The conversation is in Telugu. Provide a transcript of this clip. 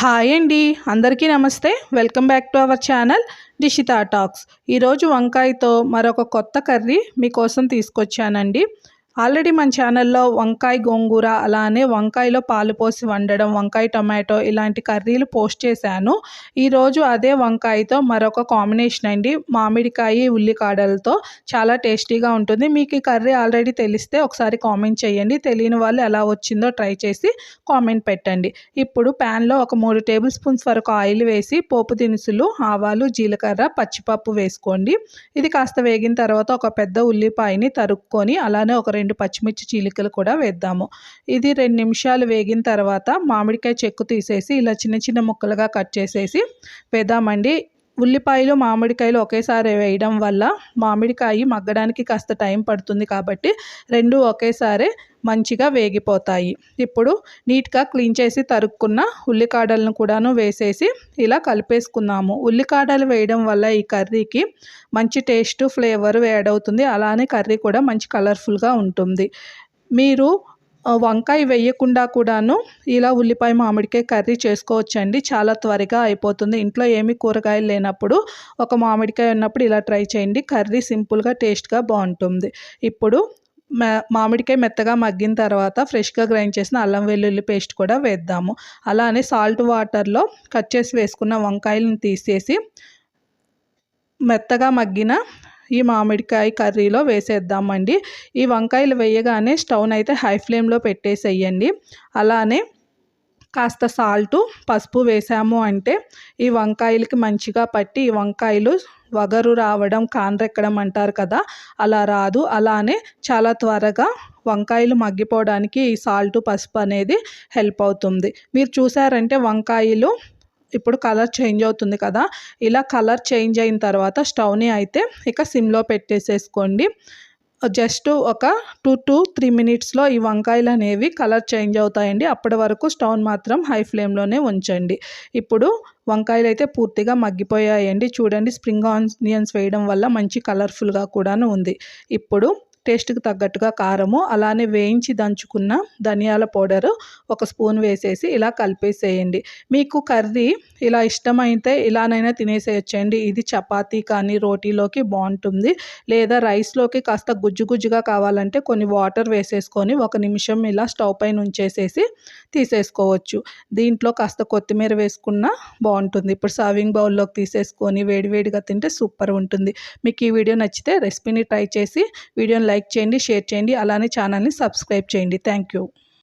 హాయ్ అండి అందరికీ నమస్తే. Welcome back to our channel Dishita talks. ఈరోజు వంకాయతో మరొక కొత్త కర్రీ మీకోసం తీసుకొచ్చానండి. ఆల్రెడీ మన ఛానల్లో వంకాయ గోంగూర అలానే వంకాయలో పాలు పోసి వండడం వంకాయ టొమాటో ఇలాంటి కర్రీలు పోస్ట్ చేశాను. ఈరోజు అదే వంకాయతో మరొక కాంబినేషన్ అండి. మామిడికాయ ఉల్లికాడలతో చాలా టేస్టీగా ఉంటుంది. మీకు ఈ కర్రీ ఆల్రెడీ తెలిస్తే ఒకసారి కామెంట్ చేయండి. తెలియని వాళ్ళు ఎలా వచ్చిందో ట్రై చేసి కామెంట్ పెట్టండి. ఇప్పుడు ప్యాన్లో ఒక మూడు టేబుల్ స్పూన్స్ వరకు ఆయిల్ వేసి పోపు దినుసులు ఆవాలు జీలకర్ర పచ్చిపప్పు వేసుకోండి. ఇది కాస్త వేగిన తర్వాత ఒక పెద్ద ఉల్లిపాయని తరుక్కొని అలానే ఒక రెండు పచ్చిమిర్చి చీలికలు కూడా వేద్దాము. ఇది రెండు నిమిషాలు వేగిన తర్వాత మామిడికాయ చెక్కు తీసేసి ఇలా చిన్న చిన్న ముక్కలుగా కట్ చేసేసి వేద్దామండి. ఉల్లిపాయలు మామిడికాయలు ఒకేసారి వేయడం వల్ల మామిడికాయ మగ్గడానికి కాస్త టైం పడుతుంది కాబట్టి రెండు ఒకేసారి మంచిగా వేగిపోతాయి. ఇప్పుడు నీట్గా క్లీన్ చేసి తరుక్కున్న ఉల్లికాడలను కూడాను వేసేసి ఇలా కలిపేసుకున్నాము ఉల్లికాడలు వేయడం వల్ల ఈ కర్రీకి మంచి టేస్ట్ ఫ్లేవర్ యాడ్ అవుతుంది. అలానే కర్రీ కూడా మంచి కలర్ఫుల్గా ఉంటుంది. మీరు వంకాయ వేయకుండా కూడాను ఇలా ఉల్లిపాయ మామిడికాయ కర్రీ చేసుకోవచ్చండి. చాలా త్వరగా అయిపోతుంది. ఇంట్లో ఏమి కూరగాయలు లేనప్పుడు ఒక మామిడికాయ ఉన్నప్పుడు ఇలా ట్రై చేయండి. కర్రీ సింపుల్గా టేస్ట్గా బాగుంటుంది. ఇప్పుడు మామిడికాయ మెత్తగా మగ్గిన తర్వాత ఫ్రెష్గా గ్రైండ్ చేసిన అల్లం వెల్లుల్లి పేస్ట్ కూడా వేద్దాము. అలానే సాల్ట్ వాటర్లో కట్ చేసి వేసుకున్న వంకాయలను తీసేసి మెత్తగా మగ్గిన ఈ మామిడికాయ కర్రీలో వేసేద్దామండి. ఈ వంకాయలు వేయగానే స్టవ్ని అయితే హై ఫ్లేమ్లో పెట్టేసేయండి. అలానే కాస్త సాల్టు పసుపు వేసాము అంటే ఈ వంకాయలకి మంచిగా పట్టి ఈ వంకాయలు వగరు రావడం కాన్రెక్కడం అంటారు కదా అలా రాదు. అలానే చాలా త్వరగా వంకాయలు మగ్గిపోవడానికి ఈ సాల్ట్ పసుపు అనేది హెల్ప్ అవుతుంది. మీరు చూసారంటే వంకాయలు ఇప్పుడు కలర్ చేంజ్ అవుతుంది కదా. ఇలా కలర్ చేంజ్ అయిన తర్వాత స్టవ్ని అయితే ఇక సిమ్లో పెట్టేసేసుకోండి. జస్ట్ ఒక టూ టు త్రీ మినిట్స్లో ఈ వంకాయలు అనేవి కలర్ చేంజ్ అవుతాయండి. అప్పటి వరకు స్టవ్ మాత్రం హై ఫ్లేమ్లోనే ఉంచండి. ఇప్పుడు వంకాయలు అయితే పూర్తిగా మగ్గిపోయాయండి. చూడండి స్ప్రింగ్ ఆనియన్స్ వేయడం వల్ల మంచి కలర్ఫుల్గా కూడాను ఉంది. ఇప్పుడు టేస్ట్కి తగ్గట్టుగా కారము అలానే వేయించి దంచుకున్న ధనియాల పౌడరు ఒక స్పూన్ వేసేసి ఇలా కలిపేసేయండి. మీకు కర్రీ ఇలా ఇష్టమైతే ఇలానైనా తినేసేయచ్చండి. ఇది చపాతీ కానీ రోటీలోకి బాగుంటుంది. లేదా రైస్లోకి కాస్త గుజ్జు గుజ్జుగా కావాలంటే కొన్ని వాటర్ వేసేసుకొని ఒక నిమిషం ఇలా స్టవ్ పైన ఉంచేసేసి తీసేసుకోవచ్చు. దీంట్లో కాస్త కొత్తిమీర వేసుకున్న బాగుంటుంది. ఇప్పుడు సర్వింగ్ బౌల్లోకి తీసేసుకొని వేడివేడిగా తింటే సూపర్ ఉంటుంది. మీకు ఈ వీడియో నచ్చితే రెసిపీని ట్రై చేసి వీడియోని లైక్ చేయండి షేర్ చేయండి అలానే ఛానల్ని సబ్స్క్రైబ్ చేయండి. Thank you.